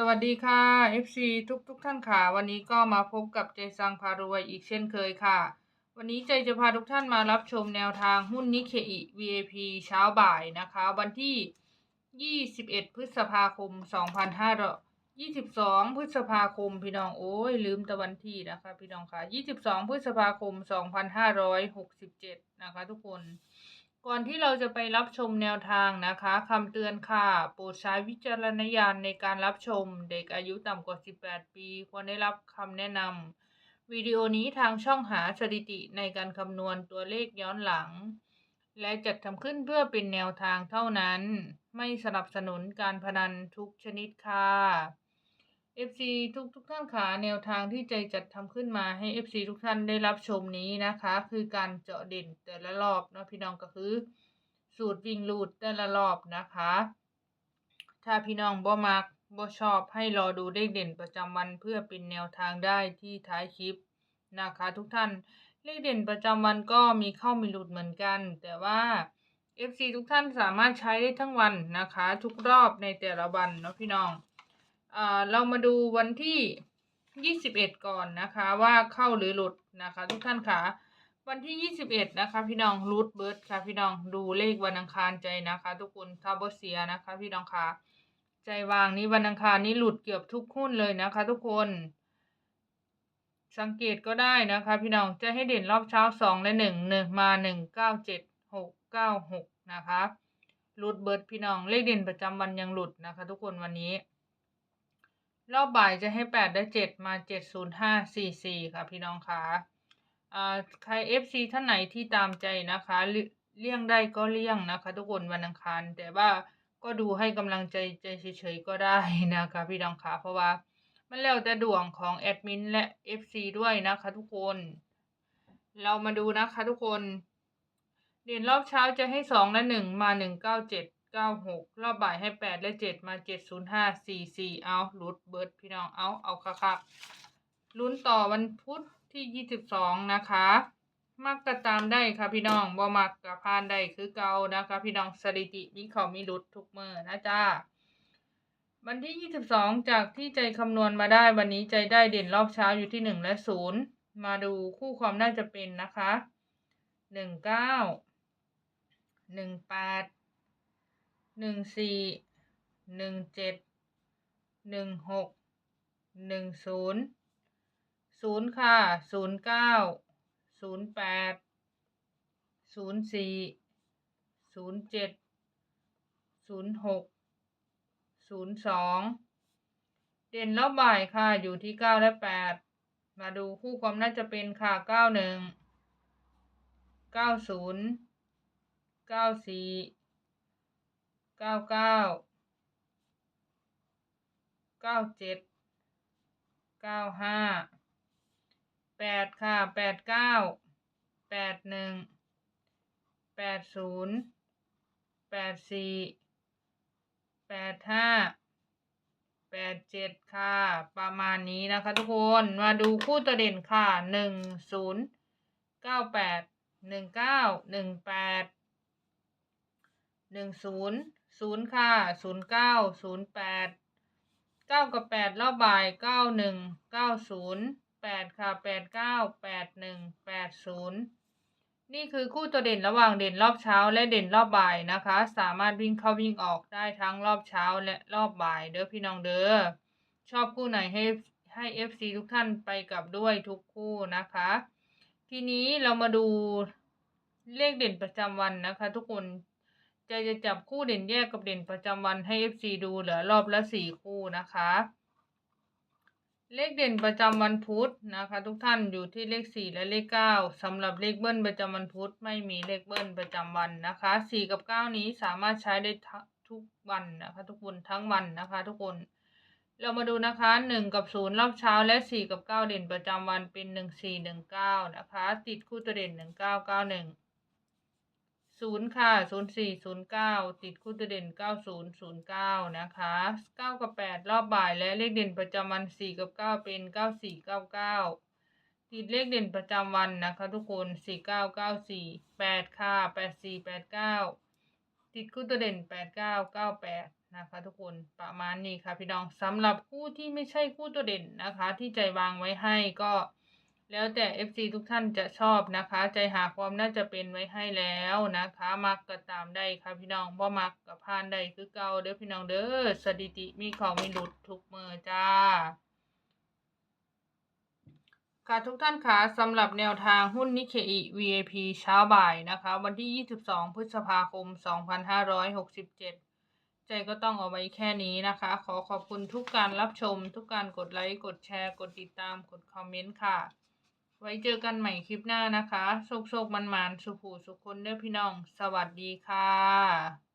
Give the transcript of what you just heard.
สวัสดีค่ะ FC ทุกทุกท่านค่ะ วันนี้ก็มาพบกับใจซังพารวยอีกเช่นเคยค่ะ วันนี้ใจจะพาทุกท่านมารับชมแนวทางหุ้นนิเคอิ VAP เช้าบ่ายนะคะ วันที่ 21 พฤษภาคม 2522 พฤษภาคมพี่น้องโอ้ยลืมต่วันที่นะคะ พี่น้องค่ะ 22 พฤษภาคม 2567 นะคะ ทุกคน ก่อนที่เราจะไปรับชมแนวทางนะคะคำเตือนค่ะ โปรดใช้วิจารณญาณในการรับชม เด็กอายุต่ำกว่า 18 ปีควรได้รับคำแนะนำวิดีโอนี้ทางช่องหาสถิติในการคำนวณตัวเลขย้อนหลัง และจัดทำขึ้นเพื่อเป็นแนวทางเท่านั้น ไม่สนับสนุนการพนันทุกชนิดค่ะ FC ทุกทุกท่านค่ะแนวทางที่ใจจัดทำขึ้นมาให้ FC ทุกท่านได้รับชมนี้นะคะ คือการเจาะเด่นแต่ละรอบเนาะพี่น้องก็คือ สูตรวิ่งลูดแต่ละรอบนะคะ ถ้าพี่น้องบ่มักบ่ชอบให้รอดูเลขเด่นประจำวันเพื่อเป็นแนวทางได้ที่ท้ายคลิปนะคะ ทุกท่านเลขเด่นประจำวันก็มีเข้ามีหลุดเหมือนกัน แต่ว่า FC ทุกท่านสามารถใช้ได้ทั้งวันนะคะ ทุกรอบในแต่ละวันเนาะพี่น้อง เรามาดูวันที่21ก่อนนะคะว่าเข้าหรือหลุดนะคะ ทุกท่านค่ะวันที่21นะคะ พี่น้องรูทเบิร์ดค่ะ พี่น้องดูเลขวันอังคารใจนะคะ ทุกคนถ้าบเสียนะคะ พี่น้องค่ะใจวางนี้วันอังคารนี้หลุดเกือบทุกหุ้นเลยนะคะ ทุกคน สังเกตก็ได้นะคะ พี่น้องจะให้เด่นรอบเช้าสองและหนึ่งหนึ่งมาหนึ่งเก้าเจ็ดหกเก้าหกนะคะหลุดเบิร์ดพี่น้องเลขเด่นประจำวันยังหลุดนะคะ ทุกคนวันนี้ รอบบ่ายจะให้แปดได้เจ็ดมาเจ็ดศูนย์ห้าสี่สี่ค่ะพี่น้องคะอ่าใครเอฟซีท่านไหนที่ตามใจนะคะ เลี่ยงได้ก็เลี่ยงนะคะ ทุกคนวันอังคาร แต่ว่าก็ดูให้กำลังใจใจเฉยๆก็ได้นะคะพี่น้องคะเพราะว่ามันแล้วแต่ดวงของแอดมินและ FC ด้วยนะคะทุกคน เรามาดูนะคะทุกคน เด่นรอบเช้าจะให้สองและหนึ่งมาหนึ่งเก้าเจ็ด ก้าหกรอบบ่ายให้แปดและเจ็ดมาเจ็ดศูนย์ห้าสี่สี่เอาลุดเบิร์ดพี่น้องเอาเอาคักๆลุ้นต่อวันพุธที่ยี่สิบสองนะคะ มักก็ตามได้ค่ะพี่น้องบ่มักกับพานได้คือเก่านะคะ พี่น้องสถิติมีเขามีลุดทุกเมื่อนะจ้าวันที่ยี่สิบสองจากที่ใจคำนวณมาได้วันนี้ใจได้เด่นรอบเช้าอยู่ที่หนึ่งและศูนย์มาดูคู่ความน่าจะเป็นนะคะหนึ่งเก้าหนึ่งแปด หนึ่งสี่หนึ่งเจ็ดหนึ่งหกหนึ่งศูนย์ศูนย์ค่ะศูนย์เก้าศูนย์แปดศูนย์สี่ศูนย์เจ็ดศูนย์หกศูนย์สองเด่นรอบบ่ายค่ะอยู่ที่เก้าและแปดมาดูคู่ความน่าจะเป็นค่ะเก้าหนึ่งเก้าศูนย์เก้าสี่ เก้าเก้าเก้าเจ็ดเก้าห้าแปดค่ะแปดเก้าแปดหนึ่งแปดศูนย์แปดสี่แปดห้าแปดเจ็ดค่ะ ประมาณนี้นะคะทุกคนมาดูคู่ตัวเด่นค่ะหนึ่งศูนย์เก้าแปดหนึ่งเก้าหนึ่งแปดหนึ่งศูนย์ ศูนย์ค่ะศูนย์เก้าศูนย์แปดเก้ากับแปดรอบบ่ายเก้าหนึ่งเก้าศูนย์แปดค่ะแปดเก้าแปดหนึ่งแปดศูนย์นี่คือคู่ตัวเด่นระหว่างเด่นรอบเช้าและเด่นรอบบ่ายนะคะ สามารถวิ่งเข้าวิ่งออกได้ทั้งรอบเช้าและรอบบ่ายเด้อพี่น้องเด้อชอบคู่ไหนให้ให้ FC ทุกท่านไปกับด้วยทุกคู่นะคะ ทีนี้เรามาดูเลขเด่นประจำวันนะคะ ทุกคน จะจะจับคู่เด่นแยกกับเด่นประจำวันให้ FC ดูเหลือรอบละสี่คู่นะคะ เลขเด่นประจำวันพุธนะคะ ทุกท่านอยู่ที่เลขสี่และเลขเก้าสำหรับเลขเบิ้ลประจำวันพุธไม่มีเลขเบิ้ลประจำวันนะคะสี่กับเก้านี้สามารถใช้ได้ทุกวันนะคะ ทุกคนทั้งวันนะคะ ทุกคน เรามาดูนะคะหนึ่งกับศูนย์รอบเช้าและสี่กับเก้าเด่นประจำวันเป็นหนึ่งสี่หนึ่งเก้านะคะ ติดคู่ตัวเด่นหนึ่งเก้าเก้าหนึ่ง ศูนย์ค่ะศูนย์สี่ศูนย์เก้าติดคู่ตัวเด่นเก้าศูนย์ศูนย์เก้านะคะเก้ากับแปดรอบบ่ายและเลขเด่นประจำวันสี่กับเก้าเป็นเก้าสี่เก้าเก้าติดเลขเด่นประจำวันนะคะทุกคนสี่เก้าเก้าสี่แปดค่ะแปดสี่แปดเก้าติดคู่ตัวเด่นแปดเก้าเก้าแปดนะคะทุกคนประมาณนี้ค่ะพี่น้องสำหรับคู่ที่ไม่ใช่คู่ตัวเด่นนะคะ ที่ใจวางไว้ให้ก็ แล้วแต่ FC ทุกท่านจะชอบนะคะ ใจหาความน่าจะเป็นไว้ให้แล้วนะคะ มักก็ตามได้ค่ะพี่น้องบ่มักก็ผ่านได้คือเก่าเด้อพี่น้องเด้อสถิติมีของมีหลุดทุกมือจ้า ค่ะทุกท่านคะสำหรับแนวทางหุ้นนิเคอิ VIP เช้าบ่ายนะคะ วันที่ 22 พฤษภาคม 2567ใจก็ต้องเอาไว้แค่นี้นะคะ ขอขอบคุณทุกการรับชม ทุกการกดไลค์ กดแชร์ กดติดตาม กดคอมเมนต์ค่ะ ไว้เจอกันใหม่คลิปหน้านะคะโชคโชคมันมันๆสุขูสุขคนเด้อพี่น้อง สวัสดีค่ะ